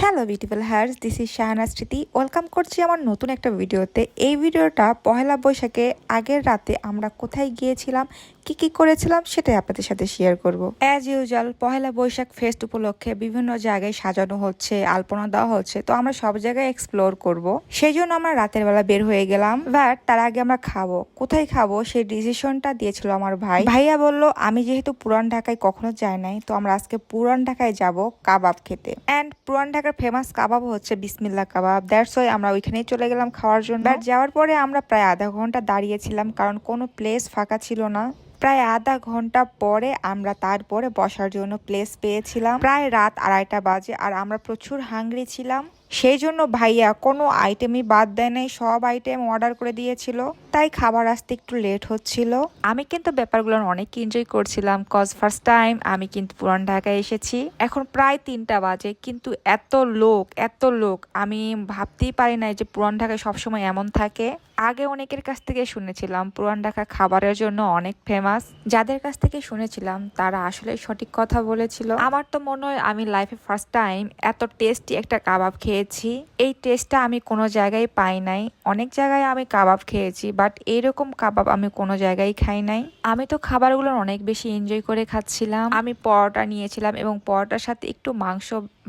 Hello beautiful here's this is Shahana Smriti welcome করছি আমার নতুন একটা ভিডিওতে। এই ভিডিওটা পহেলা বৈশাখে আগের রাতে আমরা কোথায় গিয়েছিলাম, কি কি করেছিলাম সেটাই আপনাদের সাথে শেয়ার করব। As usual Pahela Baishakh fest উপলক্ষে বিভিন্ন জায়গায় সাজানো হচ্ছে, আলপনা দেওয়া হচ্ছে, তো আমরা সব জায়গায় এক্সপ্লোর করব। সেই জন্য আমরা রাতের বেলা বের হয়ে গেলাম। বাট তার আগে আমরা খাব। কোথায় খাব সেই ডিসিশনটা দিয়েছিল আমার ভাই। ভাইয়া বলল, আমি যেহেতু পুরান ঢাকায় কখনো যাই নাই, তো আমরা আজকে পুরান ঢাকায় যাব কাবাব খেতে। অ্যান্ড পুরান ঢাকার ফেমাস কাবাব হচ্ছে বিসমিল্লা কাবাব। দ্যাটস ওয়াই আমরা ওইখানেই চলে গেলাম খাওয়ার জন্য। বাট যাওয়ার পরে আমরা প্রায় আধা ঘণ্টা দাঁড়িয়েছিলাম, কারণ কোনো প্লেস ফাঁকা ছিল না। প্রায় আধা ঘণ্টা পরে আমরা তারপরে বসার জন্য প্লেস পেয়েছিলাম। প্রায় রাত আড়াইটা বাজে আর আমরা প্রচুর হাংরি ছিলাম। সেই জন্য ভাইয়া কোনো আইটেমই বাদ দেয় নাই, সব আইটেম অর্ডার করে দিয়েছিল। তাই খাবার আসতে একটু লেট হচ্ছিল। আমি কিন্তু ব্যাপারগুলো অনেক এনজয় করছিলাম কজ ফার্স্ট টাইম আমি কিন্তু পুরান ঢাকায় এসেছি। এখন প্রায় তিনটা বাজে, কিন্তু এত লোক এত লোক, আমি ভাবতেই পারি নাই যে পুরান ঢাকায় সবসময় এমন থাকে। আগে অনেকের কাছ থেকে শুনেছিলাম, পুরান ঢাকা খাবারের জন্য অনেক ফেমাস যাদের কাছ থেকে শুনেছিলাম, তারা আসলে সঠিক কথা বলেছিল। আমার তো মনে হয় আমি লাইফে ফার্স্ট টাইম এত টেস্টি একটা কাবাব খেয়েছি, এই টেস্টটা আমি কোনো জায়গায় পাই নাই। অনেক জায়গায় আমি কাবাব খেয়েছি বাট এইরকম কাবাব আমি কোনো জায়গায় খাই নাই। আমি তো খাবারগুলো অনেক বেশি এনজয় করে খাচ্ছিলাম। আমি পরোটা নিয়েছিলাম এবং পরোটার সাথে একটু মাংস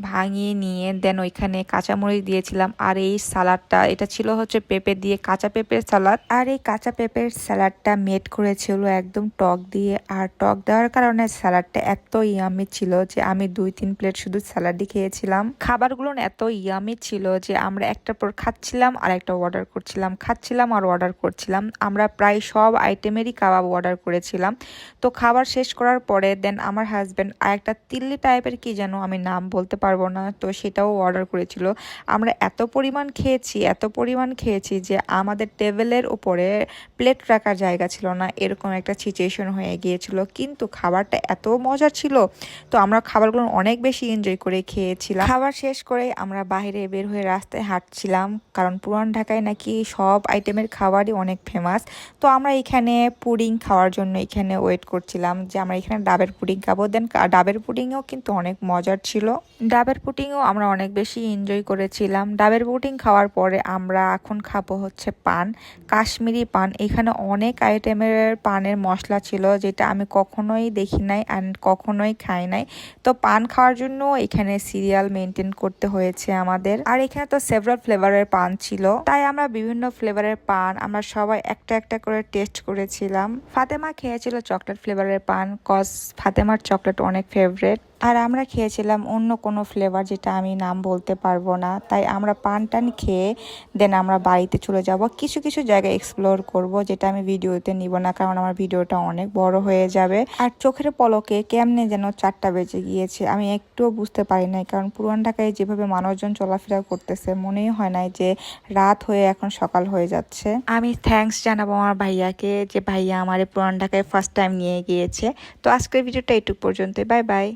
ভাঙিয়ে নিয়ে দেন ওইখানে কাঁচামরিচ দিয়েছিলাম। আর এই সালাডটা, এটা ছিল হচ্ছে পেঁপে দিয়ে কাঁচা পেঁপের সালাদ আর এই কাঁচা পেঁপের স্যালাডটা মেড করেছিল একদম টক দিয়ে। আর টক দেওয়ার কারণে স্যালাডটা এত ইয়ামি ছিল যে আমি দুই তিন প্লেট শুধু স্যালাডই খেয়েছিলাম। খাবারগুলো এত ইয়ামি ছিল যে আমরা একটা পর খাচ্ছিলাম আর একটা অর্ডার করছিলাম। খাচ্ছিলাম আর অর্ডার করছিলাম। আমরা প্রায় সব আইটেমেরই কাবাব অর্ডার করেছিলাম। তো খাবার শেষ করার পরে দেন আমার হাজব্যান্ড আর একটা তিল্লি টাইপের কি যেন আমি নাম বলতে পারব না, তো সেটাও অর্ডার করেছিল। আমরা এত পরিমাণ খেয়েছি, এত পরিমাণ খেয়েছি যে আমাদের টেবিলের উপরে প্লেট রাখার জায়গা ছিল না, এরকম একটা সিচুয়েশন হয়ে গিয়েছিল। কিন্তু খাবারটা এত মজার ছিল, তো আমরা খাবারগুলো অনেক বেশি এনজয় করে খেয়েছিলাম। খাবার শেষ করে আমরা বাইরে বের হয়ে রাস্তায় হাঁটছিলাম, কারণ পুরান ঢাকায় নাকি সব আইটেমের খাবারই অনেক ফেমাস তো আমরা এখানে পুডিং খাওয়ার জন্য এখানে ওয়েট করছিলাম যে আমরা এখানে ডাবের পুডিং খাব। দেন ডাবের পুডিংও কিন্তু অনেক মজার ছিল। ডাবের পুডিংও আমরা অনেক বেশি এনজয় করেছিলাম। ডাবের পুডিং খাওয়ার পরে আমরা এখন খাব হচ্ছে পান, কাশ্মীরি পান। এখানে অনেক আইটেমের পানের মশলা ছিল যেটা আমি কখনোই দেখি নাই অ্যান্ড কখনোই খাই নাই। তো পান খাওয়ার জন্য এখানে সিরিয়াল মেনটেন করতে হয়েছে আমাদের। আর এখানে তো সেভারাল ফ্লেভারের পান ছিল। তাই আমরা বিভিন্ন ফ্লেভারের পান আমরা সবাই একটা একটা করে টেস্ট করেছিলাম। ফাতেমা খেয়েছিল চকলেট ফ্লেভারের পান। কজ ফাতেমার চকলেট অনেক ফেভারেট আর আমরা খেয়েছিলাম অন্য কোনো ফ্লেভার যেটা আমি নাম বলতে পারব না। তাই আমরা পান টান খেয়ে দেন আমরা বাড়িতে চলে যাব। কিছু কিছু জায়গা এক্সপ্লোর করব যেটা আমি ভিডিওতে নিব না কারণ আমার ভিডিওটা অনেক বড় হয়ে যাবে। আর চোখের পলকে কেমনে যেন চারটা বেজে গিয়েছে আমি একটুও বুঝতে পারি নাই কারণ পুরান ঢাকায় যেভাবে মানুষজন চলাফেরা করতেছে মনেই হয় নাই যে রাত হয়ে এখন সকাল হয়ে যাচ্ছে। আমি থ্যাঙ্কস জানাব আমার ভাইয়াকে যে ভাইয়া আমার পুরান ঢাকায় ফার্স্ট টাইম নিয়ে গিয়েছে। তো আজকের ভিডিওটা এইটুক পর্যন্ত বাই বাই